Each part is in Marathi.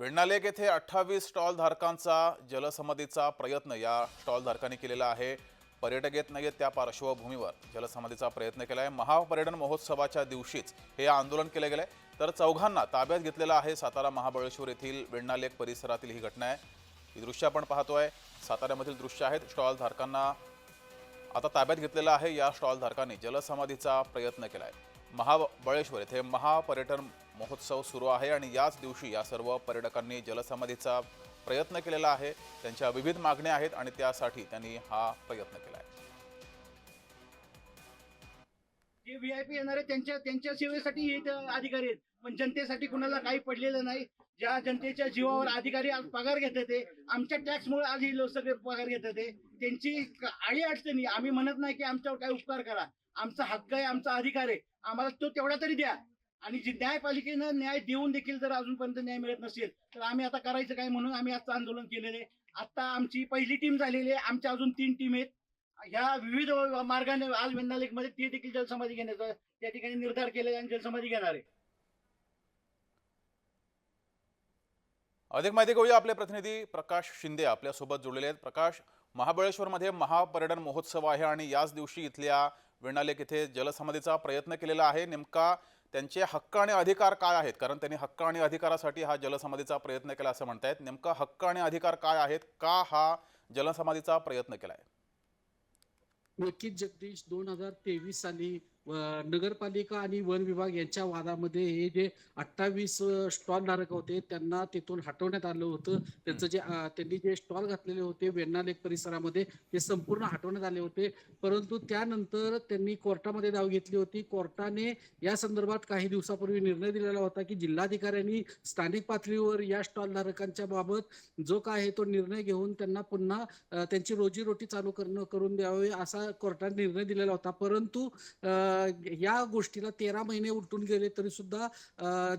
वेण्णालेक येथे अठ्ठावीस स्टॉल धारकांचा जलसमाधीचा प्रयत्न या स्टॉल धारकांनी केलेला आहे. पर्यटक येत नाहीत त्या पार्श्वभूमीवर. जलसमाधीचा प्रयत्न केला आहे महापर्यटन महोत्सवाच्या दिवशीच हे आंदोलन केलं गेलं आहे तर चौघांना ताब्यात घेतलेलं आहे सातारा महाबळेश्वर येथील वेण्णालेक परिसरातील ही घटना आहे. ही दृश्य आपण पाहतोय. साताऱ्यामधील दृश्य आहेत. स्टॉल धारकांना आता ताब्यात घेतलेला आहे. या स्टॉल धारकांनी जलसमाधीचा प्रयत्न केला आहे महाबळेश्वर येथे महापर्यटन महोत्सव सुरू आहे आणि याच दिवशी या सर्व पर्यटकांनी जलसमाधीचा प्रयत्न केलेला आहे. त्यांच्या विविध मागण्या आहेत आणि त्यासाठी त्यांनी हा प्रयत्न केला आहे. जे व्ही आय पी येणार आहे त्यांच्या त्यांच्या सेवेसाठी हे इथं अधिकारी आहेत. पण जनतेसाठी कुणाला काही पडलेलं नाही. ज्या जनतेच्या जीवावर अधिकारी आज पगार घेतात ते आमच्या टॅक्समुळे आज ही लोक सगळे पगार घेतात ते त्यांची आळी अडचणी आम्ही म्हणत नाही की आमच्यावर काय उपकार करा. आमचा हक्क आहे आमचा अधिकार आहे. आम्हाला तो तेवढा तरी द्या. आणि जी न्यायपालिकेनं न्याय देऊन देखील जर अजूनपर्यंत न्याय मिळत नसेल तर आम्ही आता करायचं काय म्हणून आम्ही आजचं आंदोलन केलेलं आहे. आता आमची पहिली टीम झालेली आहे. आमच्या अजून तीन टीम आहेत. ह्या विविध मार्गाने आज वेन्नालेकमध्ये ती देखील जलसमाधी घेण्याचा त्या ठिकाणी निर्धार केले आणि जलसमाधी घेणार आहे. अधिक माहिती घेऊया आपले प्रतिनिधी प्रकाश शिंदे आपल्यासोबत जोडलेले आहेत. प्रकाश महाबळेश्वरमध्ये महापर्यटन महोत्सव आहे आणि याच दिवशी इथल्या वेण्णालेक इथे जलसमाधीचा प्रयत्न केलेला आहे. नेमका त्यांचे हक्क आणि अधिकार काय आहेत? कारण त्यांनी हक्क आणि अधिकारासाठी हा जलसमाधीचा प्रयत्न केला असं म्हणतायत. नेमका हक्क आणि अधिकार काय आहेत? का हा जलसमाधीचा प्रयत्न केला आहे वकील जगदीश दोन हजार तेवीस साली नगरपालिका आणि वन विभाग यांच्या वादामध्ये हे जे अठ्ठावीस स्टॉल धारक होते त्यांना तिथून हटवण्यात आलं होतं. त्यांचं जे त्यांनी जे स्टॉल घातलेले होते वेण्णा लेक परिसरामध्ये ते संपूर्ण हटवण्यात आले होते. परंतु त्यानंतर त्यांनी कोर्टामध्ये धाव घेतली होती. कोर्टाने या संदर्भात काही दिवसापूर्वी निर्णय दिलेला होता की जिल्हाधिकाऱ्यांनी स्थानिक पातळीवर या स्टॉल धारकांच्या बाबत जो काय आहे तो निर्णय घेऊन त्यांना पुन्हा त्यांची रोजीरोटी चालू करणं करून द्यावे असा कोर्टाने निर्णय दिलेला होता. परंतु या गोष्टीला तेरा महिने उलटून गेले तरी सुद्धा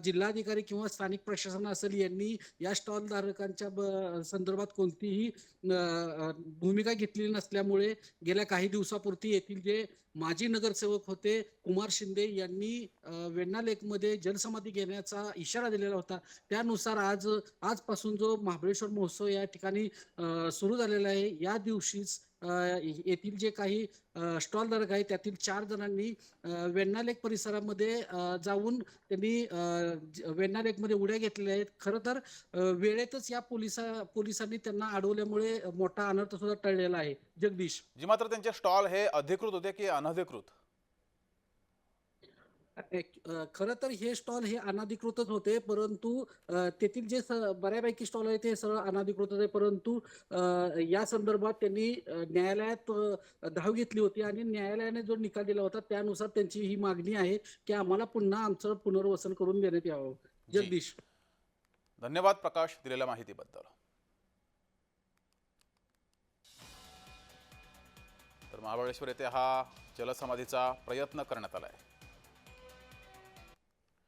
जिल्हाधिकारी किंवा स्थानिक प्रशासन असेल यांनी या स्टॉल धारकांच्या ब- संदर्भात कोणतीही भूमिका घेतलेली नसल्यामुळे गेल्या काही दिवसापुरती येथील जे माजी नगरसेवक होते कुमार शिंदे यांनी वेण्णा लेकमध्ये जलसमाधी घेण्याचा इशारा दिलेला होता. त्यानुसार आज आजपासून जो महाबळेश्वर महोत्सव या ठिकाणी सुरू झालेला आहे या दिवशीच येथील जे काही स्टॉल धारक आहेत त्यातील चार जणांनी वेण्णालेक परिसरामध्ये जाऊन त्यांनी वेण्णालेकमध्ये उड्या घेतलेल्या आहेत. खरं तर वेळेतच या पोलिसा पोलिसांनी त्यांना अडवल्यामुळे मोठा अनर्थ सुद्धा टळलेला आहे. जगदीश. जी मात्र त्यांचे स्टॉल हे अधिकृत होते की अनधिकृत? खरं तर हे स्टॉल हे अनाधिकृतच होते परंतु तेथील जे बऱ्यापैकी स्टॉल आहेत ते सरळ अनाधिकृतच आहे परंतु या संदर्भात त्यांनी न्यायालयात धाव घेतली होती आणि न्यायालयाने जो निकाल दिला होता त्यानुसार त्यांची ही मागणी आहे की आम्हाला पुन्हा आमचं पुनर्वसन करून देण्यात यावं. जगदीश. धन्यवाद प्रकाश दिलेल्या माहितीबद्दल. तर महाबळेश्वर येथे हा जलसमाधीचा प्रयत्न करण्यात आला आहे